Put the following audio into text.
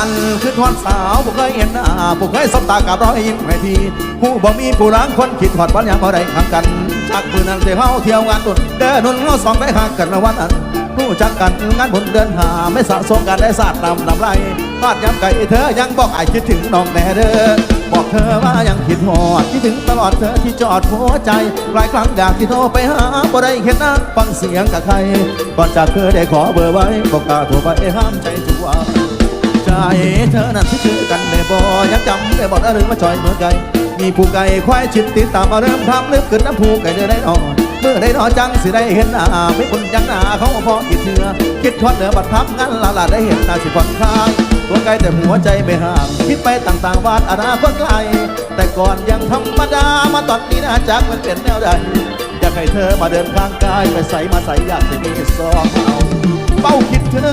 นั้นคือทอนสาวบ่เคยเห็นหน้าบ่เคยสบตากับรอยยิ้มให้พี่ผู้บ่มีผู้ล้างคนคิดทอดวันยังบ่ได้ห่างกันจากมือนั้นเที่ยวเฮาเที่ยวงานตุนเดินนุ่นเฮาสองได้ห่ากันวันนั้นรู้จักกันงานบุญเดินหาไม่สะสมกันได้สาดนำนำไรพาดย้ำไก่เธอยังบอกไอ้คิดถึงน้องแน่เด้อบอกเธอว่ายังคิดหอดคิดถึงตลอดเธอที่จอดหัวใจหลายครั้งอยากที่โทรไปหาบ่ได้เห็นหน้าฟังเสียงกับใครก่อนจากเธอได้ขอเบอร์ไว้บอกกาโทรไปห้ามใจจุกว่า เธอนั้นที่ชื่อกันได้บ่ยังจำได้บ่ได้หรือว่าจอยเมื่อไก่มีผู้ไก่ควายชิดติดตามมาเริ่มทำเริ่มขึ้นน้ำผู้ไก่เดือได้นอนเมื่อได้นอนจังสิได้เห็นหน้าไม่คนยังหน้าเขาพอกี่เถื่อคิดทอดเหนือบัดพับงั้นละละได้เห็นหน้าสิผ่อนคลายตัวไก่แต่หัวใจไม่ห่างคิดไปต่างๆวาดอนาคตไกลแต่ก่อนยังธรรมดามาตอนนี้นะจักมันเป็นแนวใดอยากให้เธอมาเดินข้างกายไปใส่มาใส่อยากจะมีสองเอาเป้าคิดเธอ